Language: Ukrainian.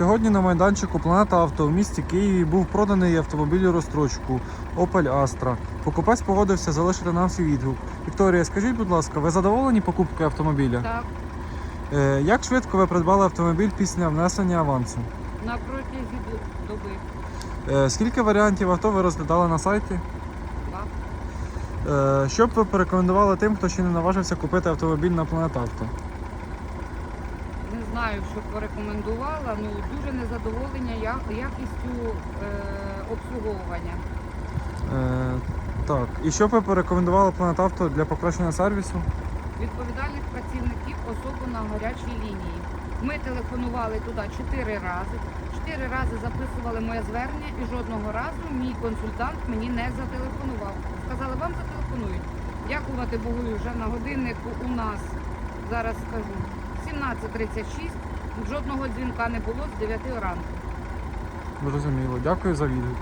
Сьогодні на майданчику Планета Авто в місті Києві був проданий автомобіль у розстрочку Opel Astra. Покупець погодився залишити нам свій відгук. Вікторія, скажіть, будь ласка, ви задоволені покупкою автомобіля? Так, Е, як швидко ви придбали автомобіль після внесення авансу? на протязі доби. Е, скільки варіантів авто ви розглядали на сайті? Два. Е, що б ви порекомендували тим, хто ще не наважився купити автомобіль на Планета Авто? Не знаю, що порекомендувала. Ну дуже незадоволення якістю е, обслуговування. Е, так, і що б ви порекомендували Планета Авто для покращення сервісу? Відповідальних працівників особо на гарячій лінії. Ми телефонували туди чотири рази. Чотири рази записували моє звернення і жодного разу мій консультант мені не зателефонував. Сказали, вам зателефонують. Дякувати Богу, вже на годиннику у нас зараз скажу 17.36. Жодного дзвінка не було з 9 ранку. Зрозуміло, дякую за відгук.